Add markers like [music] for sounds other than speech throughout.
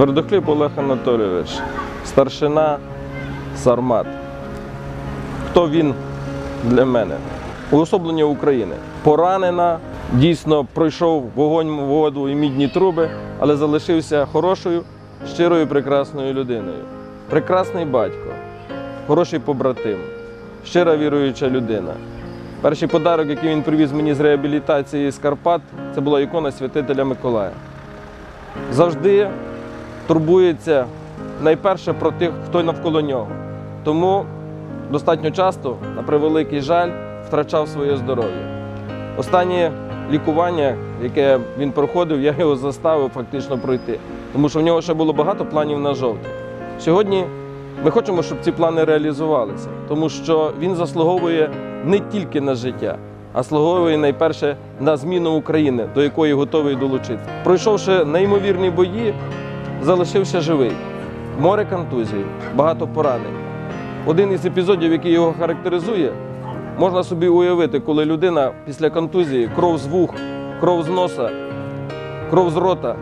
Твердохліб Олег Анатолійович, старшина Сармат. Хто він для мене? Уособлення України. Поранена, дійсно пройшов вогонь, воду і мідні труби, але залишився хорошою, щирою, прекрасною людиною. Прекрасний батько, хороший побратим, щира віруюча людина. Перший подарок, який він привіз мені з реабілітації з Карпат, це була ікона святителя Миколая. Завжди турбується найперше про тих, хто навколо нього. Тому достатньо часто, на превеликий жаль, втрачав своє здоров'я. Останнє лікування, яке він проходив, я його заставив фактично пройти, тому що в нього ще було багато планів на жовтий. Сьогодні ми хочемо, щоб ці плани реалізувалися, тому що він заслуговує не тільки на життя, а слуговує найперше на зміну України, до якої готовий долучитися. Пройшовши неймовірні бої, залишився живий. Море контузій, багато поранень. Один із епізодів, який його характеризує, можна собі уявити, коли людина після контузії кров з вух, кров з носа, кров з рота,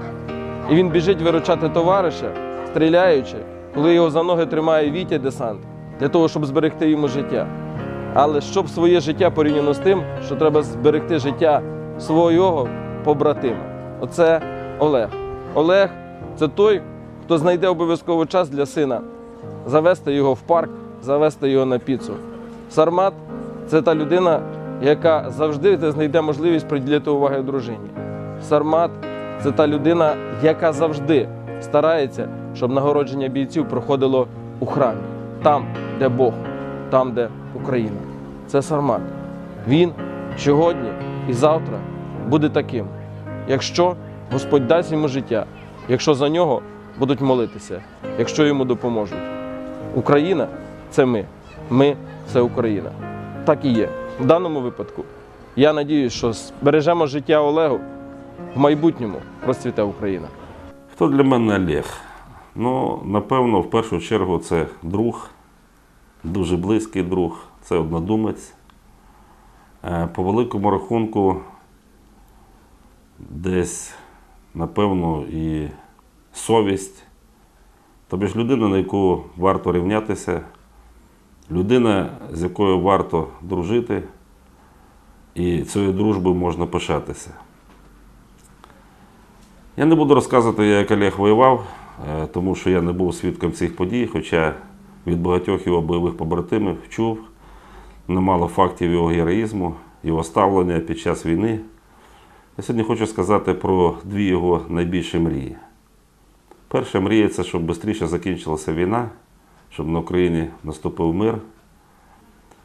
і він біжить виручати товариша, стріляючи, коли його за ноги тримає Вітя десант для того, щоб зберегти йому життя. Але щоб своє життя порівняно з тим, що треба зберегти життя свого побратима. Оце Олег. Олег це той, хто знайде обов'язково час для сина завести його в парк, завести його на піцу. Сармат це та людина, яка завжди знайде можливість приділити уваги дружині. Сармат це та людина, яка завжди старається, щоб нагородження бійців проходило у храмі, там, де Бог, там, де Україна. Це Сармат. Він сьогодні і завтра буде таким, якщо Господь дасть йому життя, якщо за нього будуть молитися, якщо йому допоможуть. Україна це ми. Ми це Україна. Так і є. В даному випадку я надіюсь, що збережемо життя Олегу в майбутньому розцвіте Україна. Хто для мене Олег? Ну, напевно, в першу чергу це друг, дуже близький друг, це однодумець. Е, По великому рахунку, десь, напевно, і совість. Тобі ж людина, на яку варто рівнятися, людина, з якою варто дружити, і цією дружбою можна пишатися. Я не буду розказувати, як Олег воював, е, тому що я не був свідком цих подій, хоча від багатьох його бойових побратимів чув немало фактів його героїзму, його ставлення під час війни. Я сьогодні хочу сказати про дві його найбільші мрії. Перша мрія це, щоб швидше закінчилася війна, щоб на Україні наступив мир,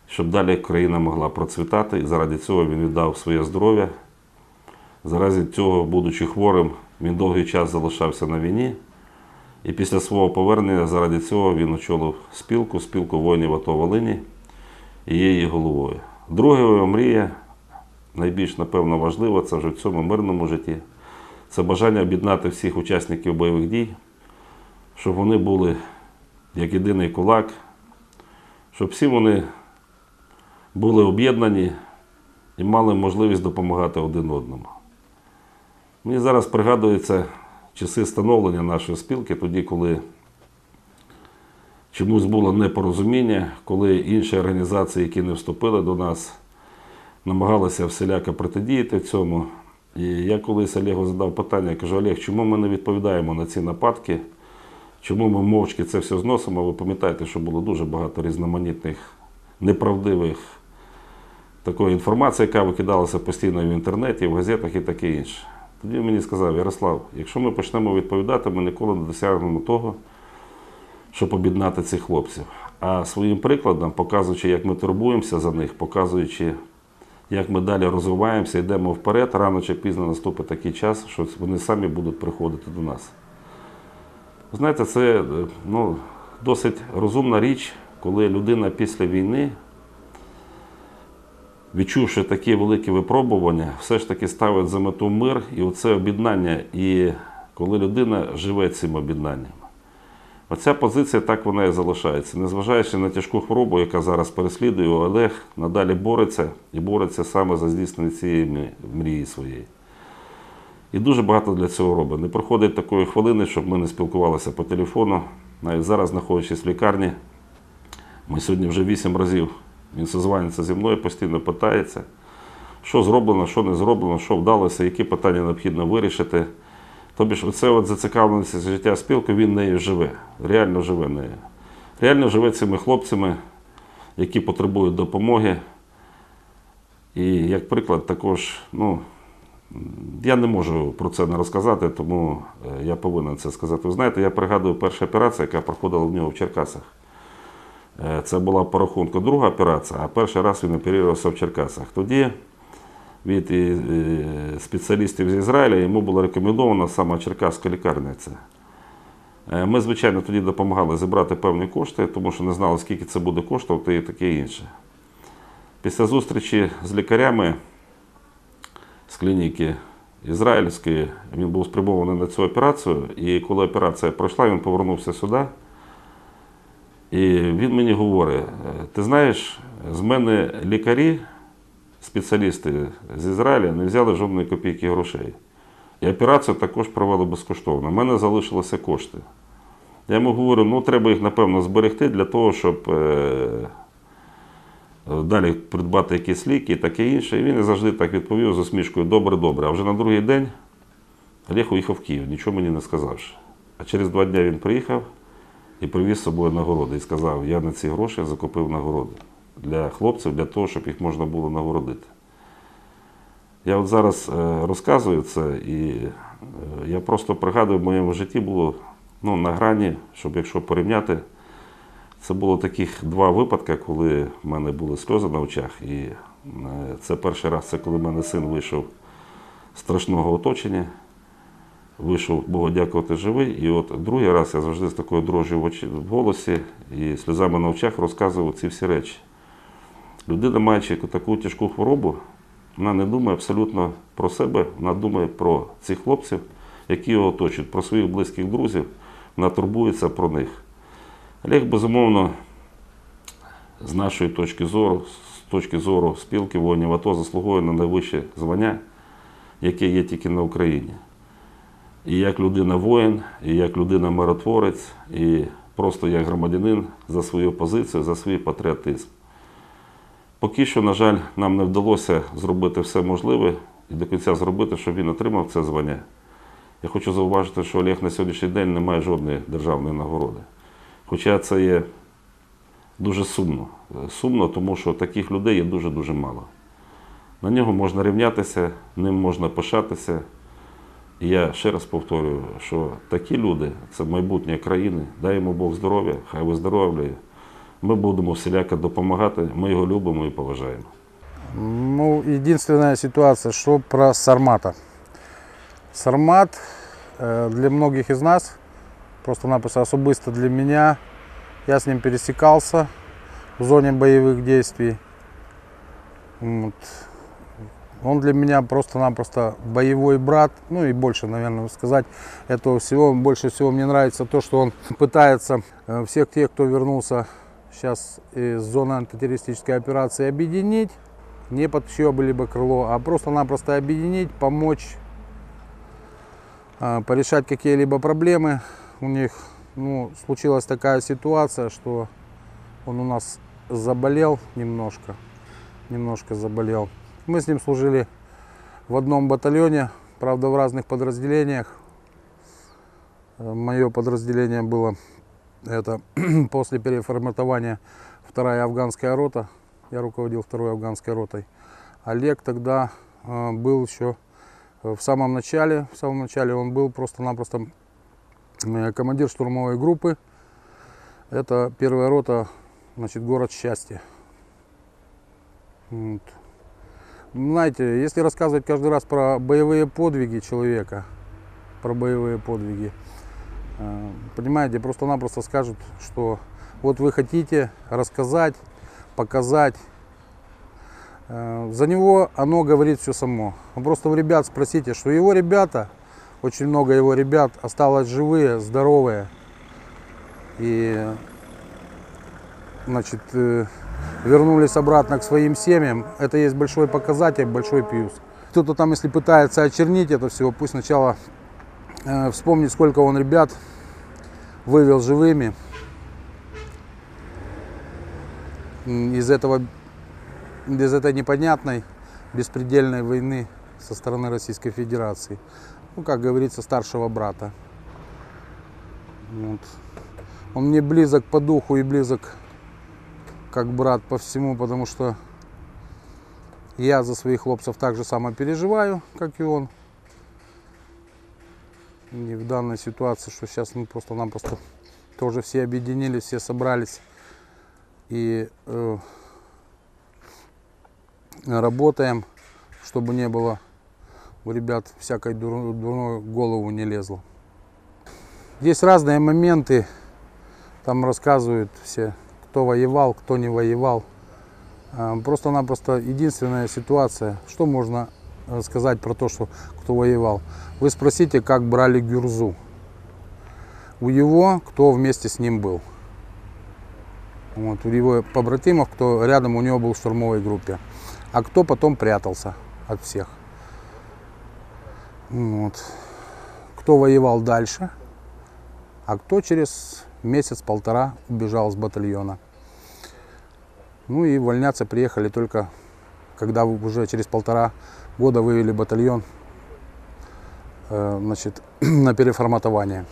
щоб далі країна могла процвітати. І заради цього він віддав своє здоров'я. Заради цього, будучи хворим, він довгий час залишався на війні. І після свого повернення, заради цього, він очолив спілку, спілку воїнів АТО Волині і є її головою. Друга його мрія, найбільш, напевно, важлива, це вже в цьому мирному житті. Це бажання об'єднати всіх учасників бойових дій, щоб вони були як єдиний кулак, щоб всі вони були об'єднані і мали можливість допомагати один одному. Мені зараз пригадуються часи становлення нашої спілки, тоді, коли чомусь було непорозуміння, коли інші організації, які не вступили до нас, намагалися всіляко протидіяти цьому. І я колись Олегу задав питання, я кажу, Олег, чому ми не відповідаємо на ці нападки? Чому ми мовчки це все зносимо? Ви пам'ятаєте, що було дуже багато різноманітних неправдивих такої інформації, яка викидалася постійно в інтернеті, в газетах і таке інше. Тоді мені сказав, Ярослав, якщо ми почнемо відповідати, ми ніколи не досягнемо того, щоб об'єднати цих хлопців. А своїм прикладом, показуючи, як ми турбуємося за них, показуючи, як ми далі розвиваємося, йдемо вперед, рано чи пізно наступить такий час, що вони самі будуть приходити до нас. Знаєте, це е, ну, досить розумна річ, коли людина після війни, відчувши такі великі випробування, все ж таки ставить за мету мир і оце об'єднання, і коли людина живе цим об'єднанням. Оця позиція так вона і залишається. Незважаючи на тяжку хворобу, яка зараз переслідує, Олег надалі бореться і бореться саме за здійснення цієї мрії своєї. І дуже багато для цього робить. Не проходить такої хвилини, щоб ми не спілкувалися по телефону. Навіть зараз, знаходячись в лікарні, ми сьогодні вже вісім разів. Він созванюється зі мною, постійно питається, що зроблено, що не зроблено, що вдалося, які питання необхідно вирішити. Тобі ж оце от зацікавленість життя спілки, він нею живе, реально живе нею. Реально живе цими хлопцями, які потребують допомоги. І як приклад, також, ну, я не можу про це не розказати, тому е, я повинен це сказати. Ви знаєте, я пригадую першу операцію, яка проходила в нього в Черкасах. Е, Це була по рахунку друга операція, а перший раз він оперувався в Черкасах. Тоді від е, спеціалістів з Ізраїля йому було рекомендовано саме Черкаська лікарня. Це. Е, Ми, звичайно, тоді допомагали зібрати певні кошти, тому що не знали, скільки це буде коштувати і таке інше. Після зустрічі з лікарями з клініки ізраїльської він був спрямований на цю операцію, і коли операція пройшла, він повернувся сюди. І він мені говорить: «Е, ти знаєш, з мене лікарі, спеціалісти з Ізраїля не взяли жодної копійки грошей. І операцію також провели безкоштовно. У мене залишилися кошти. Я йому говорю, ну треба їх, напевно, зберегти для того, щоб е, далі придбати якісь ліки і таке інше. І він завжди так відповів з усмішкою добре, добре. А вже на другий день Олег уїхав в Київ, нічого мені не сказавши. А через два дні він приїхав і привіз з собою нагороди. І сказав, я на ці гроші закупив нагороди для хлопців, для того, щоб їх можна було нагородити. Я от зараз е, розказую це, і е, я просто пригадую, в моєму житті було ну, на грані, щоб якщо порівняти, це було таких два випадки, коли в мене були сльози на очах. І е, це перший раз, це коли в мене син вийшов з страшного оточення, вийшов, Богу дякувати, живий. І от другий раз я завжди з такою дрожжю в, голосі і сльозами на очах розказував ці всі речі. Людина, маючи таку тяжку хворобу, вона не думає абсолютно про себе, вона думає про цих хлопців, які його оточують, про своїх близьких друзів, вона турбується про них. Олег, безумовно, з нашої точки зору, з точки зору спілки воїнів АТО, заслуговує на найвище звання, яке є тільки на Україні. І як людина воїн, і як людина миротворець, і просто як громадянин за свою позицію, за свій патріотизм. Поки що, на жаль, нам не вдалося зробити все можливе і до кінця зробити, щоб він отримав це звання. Я хочу зауважити, що Олег на сьогоднішній день не має жодної державної нагороди. Хоча це є дуже сумно. Сумно, тому що таких людей є дуже-дуже мало. На нього можна рівнятися, ним можна пишатися. І я ще раз повторюю, що такі люди це майбутнє країни. Дай йому Бог здоров'я, хай виздоровлює. Ми будемо всіляко допомагати, ми його любимо і поважаємо. Ну, единственная ситуация, что про Сармата. Сармат э, для многих из нас, просто-напросто особисто для меня, я с ним пересекался в зоне боевых действий. Вот. Он для меня просто-напросто боевой брат, ну и больше, наверное, сказать этого всего. Больше всего мне нравится то, что он [laughs] пытается э, всех тех, кто вернулся сейчас из зоны антитеррористической операции, объединить не под чье-либо крыло, а просто-напросто объединить, помочь а, порешать какие-либо проблемы. У них ну, случилась такая ситуация, что он у нас заболел немножко, немножко заболел. Мы с ним служили в одном батальоне, правда в разных подразделениях. Мое подразделение было это [clears throat] после переформатования вторая афганская рота. Я руководил второй афганской ротой. Олег тогда э, был еще в самом начале. В самом начале он был просто-напросто э, командир штурмовой группы. Это первая рота, значит, город счастья. Вот. Знаете, если рассказывать каждый раз про боевые подвиги человека, про боевые подвиги, понимаете, просто-напросто скажут, что вот вы хотите рассказать, показать. Э, За него оно говорит все само. Просто у ребят спросите, что его ребята, очень много его ребят осталось живые, здоровые. И значит, э, вернулись обратно к своим семьям. Это есть большой показатель, большой плюс. кто-то там, если пытается очернить это все, пусть сначала э, вспомнит, сколько он ребят вывел живыми из этого, из этой непонятной, беспредельной войны со стороны Российской Федерации. Ну, как говорится, старшего брата. Вот. Он мне близок по духу и близок как брат по всему, потому что я за своих хлопцев так же само переживаю, как и он. И в данной ситуации, что сейчас мы просто-напросто тоже все объединились, все собрались и э, работаем, чтобы не было у ребят всякой дур- дурной голову не лезло. Есть разные моменты, там рассказывают все, кто воевал, кто не воевал. А, Просто-напросто единственная ситуация, что можно э, сказать про то, что кто воевал. Вы спросите, как брали Гюрзу. У его, кто вместе с ним был. Вот, у его побратимов, кто рядом у него был в штурмовой группе. А кто потом прятался от всех. Вот. Кто воевал дальше, а кто через месяц-полтора убежал с батальона. Ну и увольняться приехали только, когда уже через полтора года вывели батальон э, значит, [clears throat] на переформатование.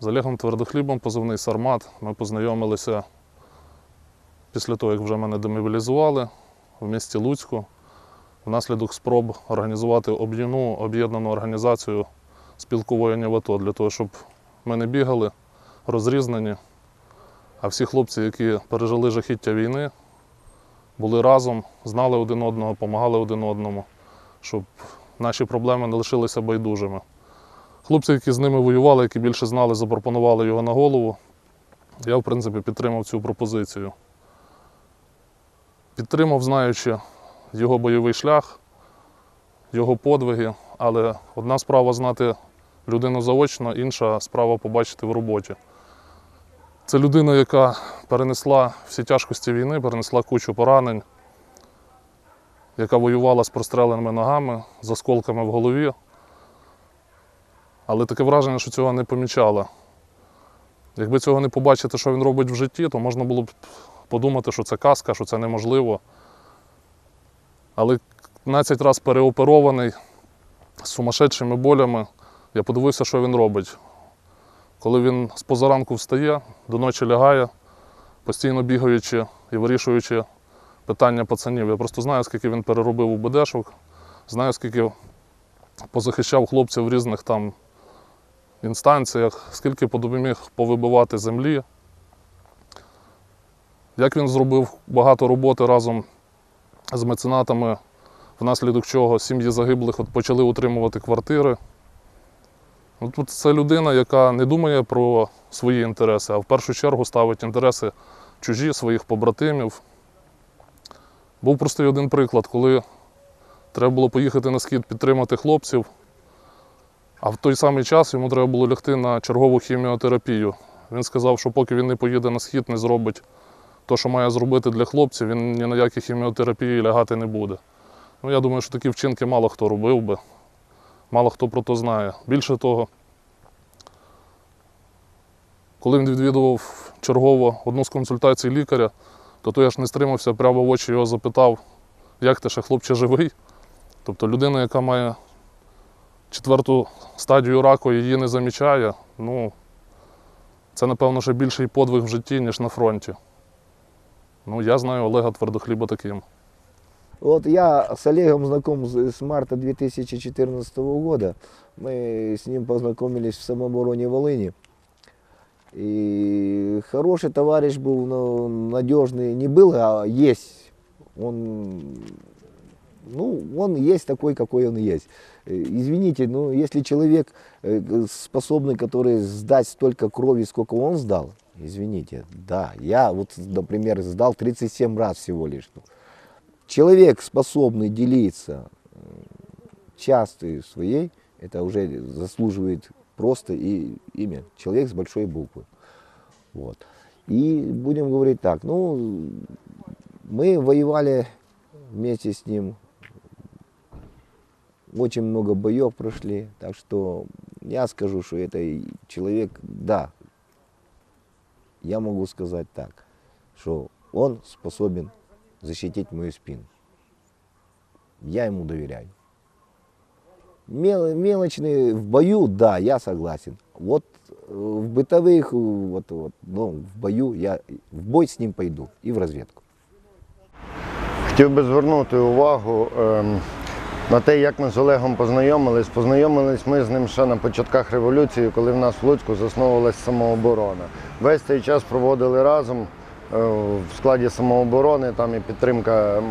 З Олегом Твердохлібом, позивний Сармат. Ми познайомилися після того, як вже мене демобілізували в місті Луцьку внаслідок спроб організувати об'єднану організацію спілку воїнів АТО для того, щоб ми не бігали розрізнені. А всі хлопці, які пережили жахіття війни, були разом, знали один одного, допомагали один одному, щоб наші проблеми не лишилися байдужими. Хлопці, які з ними воювали, які більше знали, запропонували його на голову. Я, в принципі, підтримав цю пропозицію. Підтримав, знаючи його бойовий шлях, його подвиги, але одна справа знати людину заочно, інша справа побачити в роботі. Це людина, яка перенесла всі тяжкості війни, перенесла кучу поранень, яка воювала з простреленими ногами, з осколками в голові. Але таке враження, що цього не помічала. Якби цього не побачити, що він робить в житті, то можна було б подумати, що це казка, що це неможливо. Але 15 разів переоперований з сумасшедшими болями, я подивився, що він робить. Коли він з позаранку встає, до ночі лягає, постійно бігаючи і вирішуючи питання пацанів. Я просто знаю, скільки він переробив у БДшок, знаю, скільки позахищав хлопців в різних там інстанціях, скільки допоміг повибивати землі. Як він зробив багато роботи разом з меценатами, внаслідок чого сім'ї загиблих от почали утримувати квартири. Ну, Тут це людина, яка не думає про свої інтереси, а в першу чергу ставить інтереси чужі, своїх побратимів. Був простий один приклад, коли треба було поїхати на схід підтримати хлопців, а в той самий час йому треба було лягти на чергову хіміотерапію. Він сказав, що поки він не поїде на схід, не зробить те, що має зробити для хлопців, він ні на які хіміотерапії лягати не буде. Ну, я думаю, що такі вчинки мало хто робив би, мало хто про то знає. Більше того, коли він відвідував чергово одну з консультацій лікаря, то той аж не стримався, прямо в очі його запитав, як ти ще хлопче живий. Тобто людина, яка має четверту стадію раку, її не замічає, ну, це, напевно, ще більший подвиг в житті, ніж на фронті. Ну, я знаю Олега Твердохліба таким. Вот я с Олегом знаком с с марта 2014 года. Мы с ним познакомились в самообороне Волыни. И хороший товарищ был, но надежный не был, а есть. Он, ну, он есть такой, какой он есть. Э, Извините, но если человек э, способный, который сдать столько крови, сколько он сдал, извините, да, я вот, например, сдал 37 раз всего лишь. Человек, способный делиться частью своей, это уже заслуживает просто и имя. Человек с большой буквы. Вот. И будем говорить так, ну, мы воевали вместе с ним очень много боев прошли. Так что я скажу, что это человек, да, я могу сказать так, что он способен защитить мою спину. Я ему доверяю. Мел- мелочные в бою, да, я согласен. Вот э, в бытовых, э, вот, вот, ну, в бою я в бой с ним пойду и в разведку. Хотів би звернути увагу ем, на те, як ми з Олегом познайомились. Познайомились ми з ним ще на початках революції, коли в нас в Луцьку засновувалась самооборона. Весь цей час проводили разом е, в складі самооборони, там і підтримка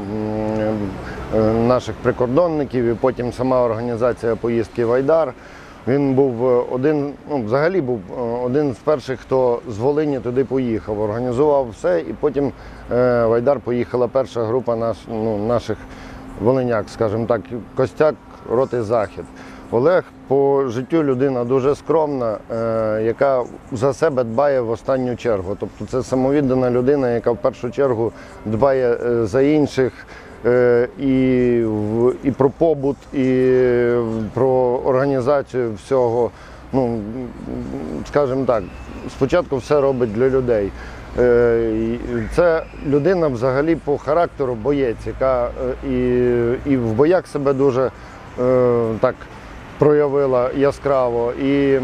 е, наших прикордонників, і потім сама організація поїздки в Айдар. Він був е, один, ну взагалі був е, один з перших, хто з Волині туди поїхав, організував все, і потім е, в Айдар поїхала перша група наш, ну, наших волиняк, скажімо так, костяк роти Захід. Олег по життю людина дуже скромна, е, яка за себе дбає в останню чергу. Тобто це самовіддана людина, яка в першу чергу дбає е, за інших е, і, і про побут, і про організацію всього. Ну, скажімо так, спочатку все робить для людей. Це людина взагалі по характеру боєць, яка і, і в боях себе дуже так проявила яскраво. І,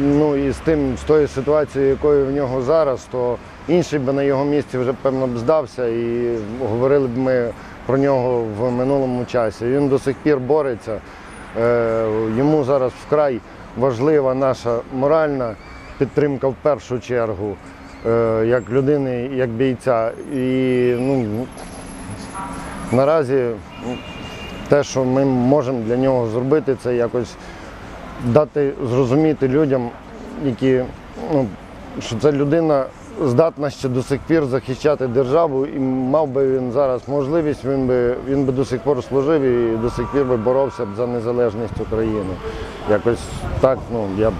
ну, і з тим, з тою ситуацією, якою в нього зараз, то інший би на його місці вже певно б здався і говорили б ми про нього в минулому часі. Він до сих пір бореться. Е, Йому зараз вкрай важлива наша моральна підтримка в першу чергу, е, як людини, як бійця. І ну, наразі те, що ми можемо для нього зробити, це якось дати зрозуміти людям, які, ну, що ця людина здатна ще до сих пір захищати державу, і мав би він зараз можливість, він би, він би до сих пор служив і до сих пір би боровся б за незалежність України. Якось так, ну, я б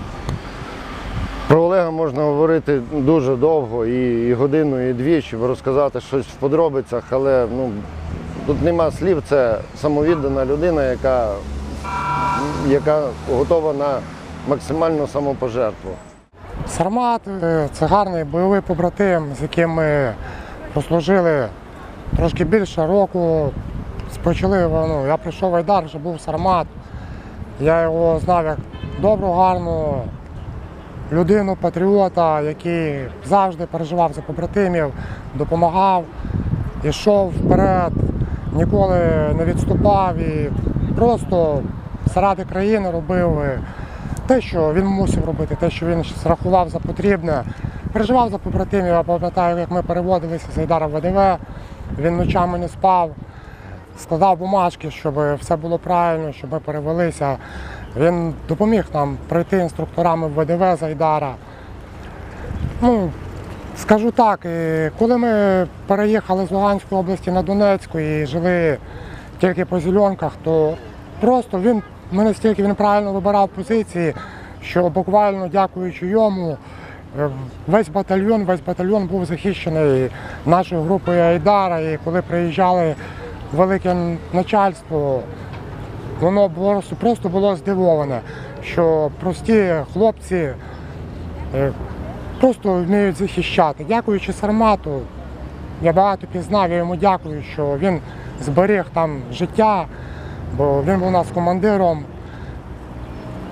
про Олега можна говорити дуже довго, і, годину, і дві, щоб розказати щось в подробицях, але ну, тут нема слів, це самовіддана людина, яка, яка готова на максимальну самопожертву. Сармат е, це гарний бойовий побратим, з яким ми послужили трошки більше року. Спочали, ну, я прийшов в Айдар, вже був Сармат. Я його знав як добру, гарну людину, патріота, який завжди переживав за побратимів, допомагав, йшов вперед, ніколи не відступав і просто заради країни робив е, те, що він мусив робити, те, що він рахував за потрібне. Переживав за побратимів, я пам'ятаю, як ми переводилися з Айдара в ВДВ, він ночами не спав, складав бумажки, щоб все було правильно, щоб ми перевелися. Він допоміг нам пройти інструкторами в ВДВ з Айдара. Ну, скажу так, коли ми переїхали з Луганської області на Донецьку і жили тільки по зеленках, то просто він ми настільки він правильно вибирав позиції, що буквально дякуючи йому, е, весь батальйон, весь батальйон був захищений нашою групою Айдара. І коли приїжджали велике начальство, воно просто було здивоване, що прості хлопці е, просто вміють захищати. Дякуючи Сармату, я багато пізнав, я йому дякую, що він зберіг там життя, бо він був у нас командиром.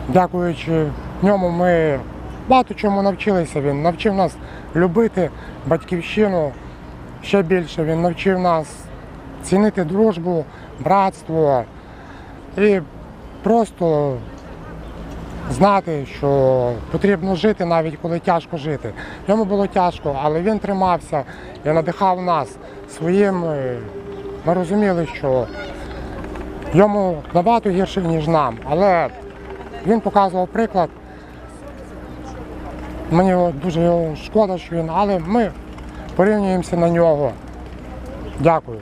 Дякуючи ньому, ми багато чому навчилися. Він навчив нас любити батьківщину ще більше. Він навчив нас цінити дружбу, братство і просто знати, що потрібно жити навіть коли тяжко жити. Йому було тяжко, але він тримався і надихав нас своїм. е, Ми розуміли, що йому набагато гірше, ніж нам, але він показував приклад. Мені дуже шкода, що він, але ми порівнюємося на нього. Дякую.